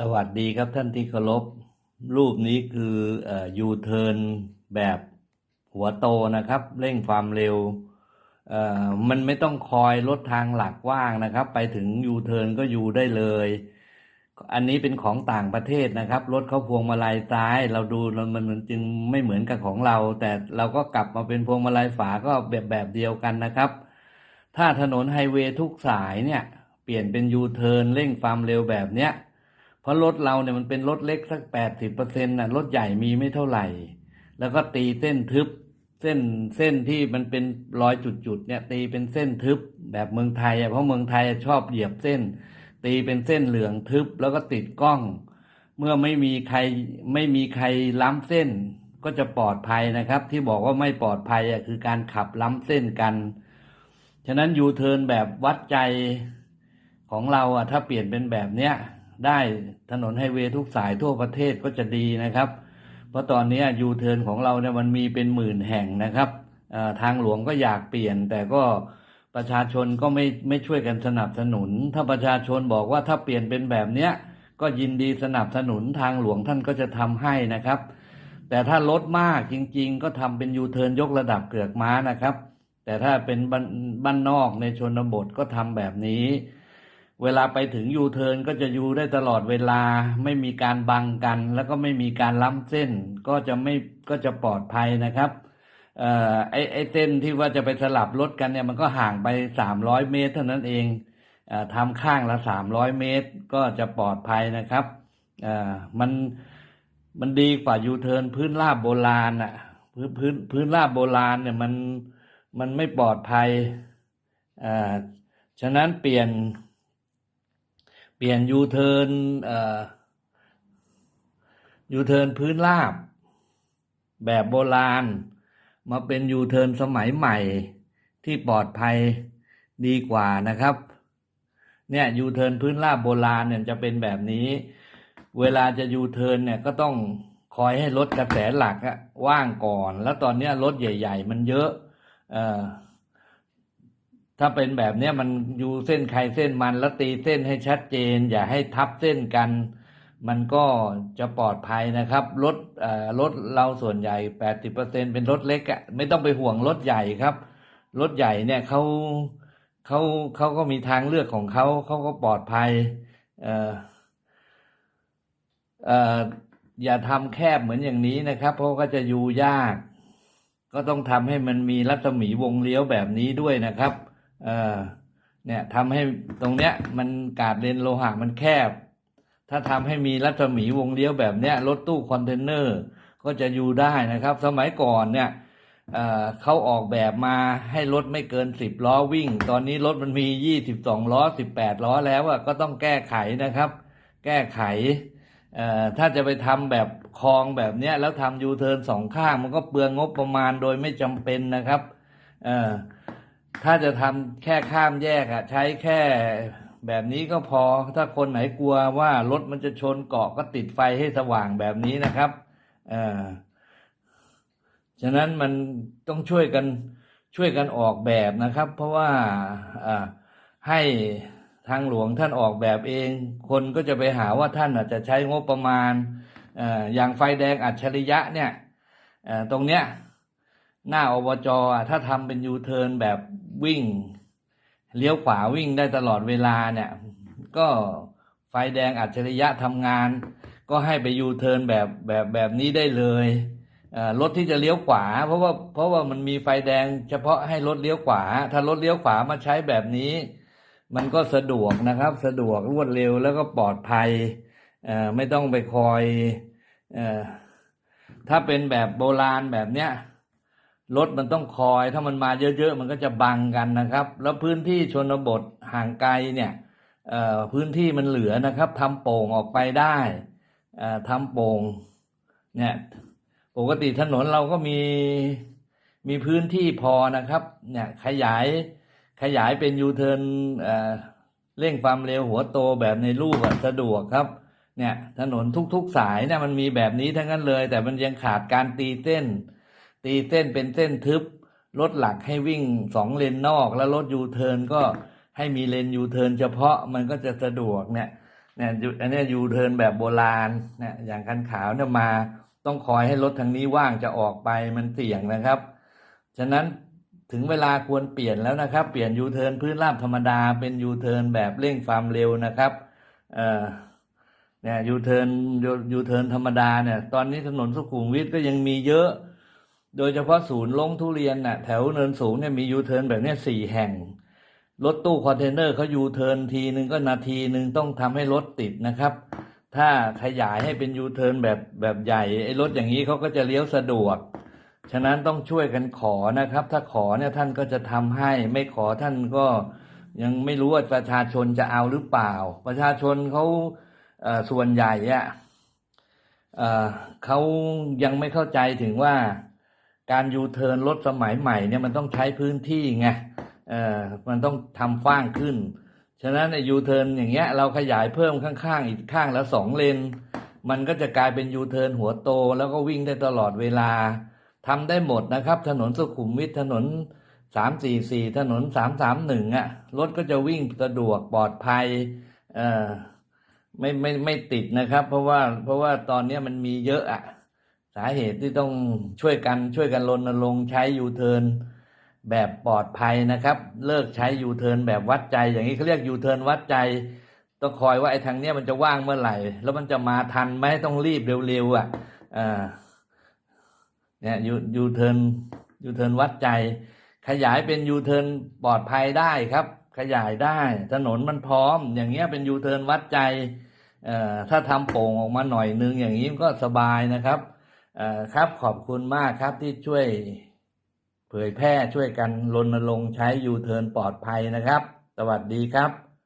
สวัสดีครับท่านที่เคารพ รูปนี้คือยูเทิร์นแบบหัวโตนะครับ เร่งความเร็ว มันไม่ต้องคอยรถทางหลักว่างนะครับ ไปถึงยูเทิร์นก็ยูได้เลย อันนี้เป็นของต่างประเทศนะครับ รถเขาพวงมาลัยซ้าย เราดูมันมันจึงไม่เหมือนกับของเรา แต่เราก็กลับมาเป็นพวงมาลัยฝาก็แบบแบบเดียวกันนะครับ ถ้าถนนไฮเวย์ทุกสายเนี่ย เปลี่ยนเป็นยูเทิร์นเร่งความเร็วแบบเนี้ย เพราะรถเราเนี่ยมันเป็นรถเล็กสักแปดสิบเปอร์เซ็นต์นะรถใหญ่มีไม่เท่าไหร่ แล้วก็ตีเส้นทึบ เส้นเส้นที่มันเป็นรอยจุดๆเนี่ย ตีเป็นเส้นทึบแบบเมืองไทยอะเพราะเมืองไทยชอบเหยียบเส้น ตีเป็นเส้นเหลืองทึบแล้วก็ติดกล้อง เมื่อไม่มีใครไม่มีใครล้ำเส้น ก็จะปลอดภัยนะครับ ที่บอกว่าไม่ปลอดภัยอะคือการขับล้ำเส้นกัน ฉะนั้นยูเทิร์นแบบวัดใจของเราอะถ้าเปลี่ยนเป็นแบบเนี้ย ได้ถนนไฮเวย์ทุกสายทั่วประเทศก็จะดีนะครับ เพราะตอนนี้ยูเทิร์นของเราเนี่ยมันมีเป็นหมื่นแห่งนะครับทางหลวงก็อยากเปลี่ยน แต่ก็ประชาชนก็ไม่ไม่ช่วยกันสนับสนุน ถ้าประชาชนบอกว่าถ้าเปลี่ยนเป็นแบบเนี้ยก็ยินดีสนับสนุนทางหลวงท่านก็จะทำให้นะครับ แต่ถ้ารถมากจริง ๆ ก็ทำเป็นยูเทิร์นยกระดับเกือกม้านะครับ แต่ถ้าเป็นบ้านบ้านนอกในชนบทก็ทำแบบนี้ เวลาไปถึงยูเทิร์นก็จะยูได้ตลอดเวลา ไม่มีการบังกัน แล้วก็ไม่มีการล้ำเส้น ก็จะไม่ก็จะปลอดภัยนะครับเอ่อไอไอเส้นที่ว่าจะไปสลับรถกันเนี่ยมันก็ห่างไปสามร้อยเมตร เท่านั้นเองเอ่อทำข้างละสามร้อยเมตร ก็จะปลอดภัยนะครับเอ่อมันมันดีกว่ายูเทิร์นพื้นราบโบราณอะพื้นพื้นพื้นราบโบราณเนี่ยมันมันไม่ปลอดภัยอ่าฉะนั้นเปลี่ยน เปลี่ยนยูเทิร์นยูเทิร์นพื้นราบ แบบโบราณ มาเป็นยูเทิร์นสมัยใหม่ที่ปลอดภัยดีกว่านะครับ เนี่ยยูเทิร์นพื้นราบโบราณเนี่ยจะเป็นแบบนี้ เวลาจะยูเทิร์นเนี่ยก็ต้องคอยให้รถกระแสหลักอะว่างก่อน แล้วตอนเนี้ยรถใหญ่ ๆ มันเยอะ เอ่อ ถ้าเป็นแบบนี้มันอยู่เส้นใครเส้นมันแล้วตีเส้นให้ชัดเจน อย่าให้ทับเส้นกัน มันก็จะปลอดภัยนะครับรถเอ่อรถเราส่วนใหญ่แปดสิบเปอร์เซ็นเป็นรถเล็กอะไม่ต้องไปห่วงรถใหญ่ครับรถใหญ่เนี่ยเขาเขาเขาก็มีทางเลือกของเขาเขาก็ปลอดภัยเอ่อเอ่ออย่าทำแคบเหมือนอย่างนี้นะครับ เพราะก็จะอยู่ยาก ก็ต้องทำให้มันมีรัศมีวงเลี้ยวแบบนี้ด้วยนะครับ เออเนี่ยทำให้ตรงเนี้ย มันกาดเลนโลหะมันแคบ ถ้าทำให้มีรัศมีวงเลี้ยวแบบเนี้ยรถตู้คอนเทนเนอร์ก็จะอยู่ได้นะครับ สมัยก่อนเนี่ยเออเขาออกแบบมาให้รถไม่เกินสิบล้อวิ่ง ตอนนี้รถมันมียี่สิบสองล้อสิบแปดล้อแล้วอะก็ต้องแก้ไขนะครับ แก้ไขเออถ้าจะไปทำแบบคลองแบบเนี้ยแล้วทำยูเทิร์นสองข้าง มันก็เปลืองงบประมาณโดยไม่จำเป็นนะครับเออ ถ้าจะทำแค่ข้ามแยกอะใช้แค่แบบนี้ก็พอ ถ้าคนไหนกลัวว่ารถมันจะชนเกาะก็ติดไฟให้สว่างแบบนี้นะครับอ่อฉะนั้นมันต้องช่วยกันช่วยกันออกแบบนะครับ เพราะว่าอ่าให้ทางหลวงท่านออกแบบเอง คนก็จะไปหาว่าท่านอาจจะใช้งบประมาณอ่ออย่างไฟแดงอัจฉริยะเนี่ยอ่ตรงเนี้ยหน้าอบจอถ้าทำเป็นยูเทิร์นแบบ วิ่งเลี้ยวขวาวิ่งได้ตลอดเวลาเนี่ย ก็ไฟแดงอัจฉริยะทำงาน ก็ให้ไปยูเทิร์นแบบแบบแบบนี้ได้เลยรถที่จะเลี้ยวขวา เพราะว่าเพราะว่ามันมีไฟแดง เฉพาะให้รถเลี้ยวขวา ถ้ารถเลี้ยวขวามาใช้แบบนี้ มันก็สะดวกนะครับ สะดวกรวดเร็วแล้วก็ปลอดภัยไม่ต้องไปคอยอถ้าเป็นแบบโบราณแบบเนี้ย รถมันต้องคอย ถ้ามันมาเยอะๆ มันก็จะบังกันนะครับ แล้วพื้นที่ชนบทห่างไกลเนี่ยพื้นที่มันเหลือนะครับทำโป่งออกไปได้ทำโป่งเนี่ยปกติถนนเราก็มีมีพื้นที่พอนะครับเนี่ยขยายขยายเป็นยูเทิร์นเร่งความเร็วหัวโตแบบในรูปสะดวกครับเนี่ยถนนทุกๆสายเนี่ยมันมีแบบนี้ทั้งนั้นเลย แต่มันยังขาดการตีเส้น ตีเส้นเป็นเส้นทึบ รถหลักให้วิ่งสองเลนนอก แล้วรถยูเทิร์นก็ให้มีเลนยูเทิร์นเฉพาะมันก็จะสะดวกเนี่ยเนี่ยอันนี้ยูเทิร์นแบบโบราณเนี่ยอย่างคันขาวเนี่ยมาต้องคอยให้รถทางนี้ว่างจะออกไปมันเสี่ยงนะครับ ฉะนั้นถึงเวลาควรเปลี่ยนแล้วนะครับ เปลี่ยนยูเทิร์นพื้นราบธรรมดาเป็นยูเทิร์นแบบเร่งความเร็วนะครับเอ่อเนี่ยยูเทิร์นยูเทิร์นธรรมดาเนี่ยตอนนี้ถนนสุขุมวิทก็ยังมีเยอะ โดยเฉพาะศูนย์ลงทุเรียนน่ะแถวเนินสูงเนี่ยมียูเทิร์นแบบเนี้ยสี่แห่ง รถตู้คอนเทนเนอร์เขายูเทิร์นทีนึงก็นาทีนึงต้องทำให้รถติดนะครับ ถ้าขยายให้เป็นยูเทิร์นแบบแบบใหญ่ไอ้รถอย่างนี้เขาก็จะเลี้ยวสะดวก ฉะนั้นต้องช่วยกันขอนะครับ ถ้าขอเนี่ยท่านก็จะทำให้ไม่ขอท่านก็ยังไม่รู้ว่าประชาชนจะเอาหรือเปล่า ประชาชนเขาส่วนใหญ่อะเขายังไม่เข้าใจถึงว่า การยูเทิร์นรถสมัยใหม่เนี่ยมันต้องใช้พื้นที่ไงเอ่อมันต้องทำกว้างขึ้น ฉะนั้นในยูเทิร์นอย่างเงี้ย เราขยายเพิ่มข้างๆ อีกข้างละสองเลน มันก็จะกลายเป็นยูเทิร์นหัวโต แล้วก็วิ่งได้ตลอดเวลาทำได้หมดนะครับ ถนนสุขุมวิทถนนสามสี่สี่ถนนสามสามหนึ่งอะรถก็จะวิ่งสะดวกปลอดภัยเอ่อไม่ไม่ไม่ติดนะครับ เพราะว่าเพราะว่าตอนเนี้ยมันมีเยอะอะ สาเหตุที่ต้องช่วยกันช่วยกันรณรงค์ใช้ยูเทิร์นแบบปลอดภัยนะครับ เลิกใช้ยูเทิร์นแบบวัดใจ อย่างนี้เขาเรียกยูเทิร์นวัดใจ ต้องคอยว่าไอ้ทางเนี้ยมันจะว่างเมื่อไหร่ แล้วมันจะมาทันไหมต้องรีบเร็วๆอะอ่าเนี่ยยูยูเทิร์นยูเทิร์นวัดใจ ขยายเป็นยูเทิร์นปลอดภัยได้ครับ ขยายได้ ถนนมันพร้อม อย่างเงี้ยเป็นยูเทิร์นวัดใจเอ่อถ้าทำโป่งออกมาหน่อยนึงอย่างนี้ก็สบายนะครับ ครับขอบคุณมากครับที่ช่วยเผยแพร่ช่วยกันรณรงค์ใช้ยูเทิร์นปลอดภัยนะครับ สวัสดีครับ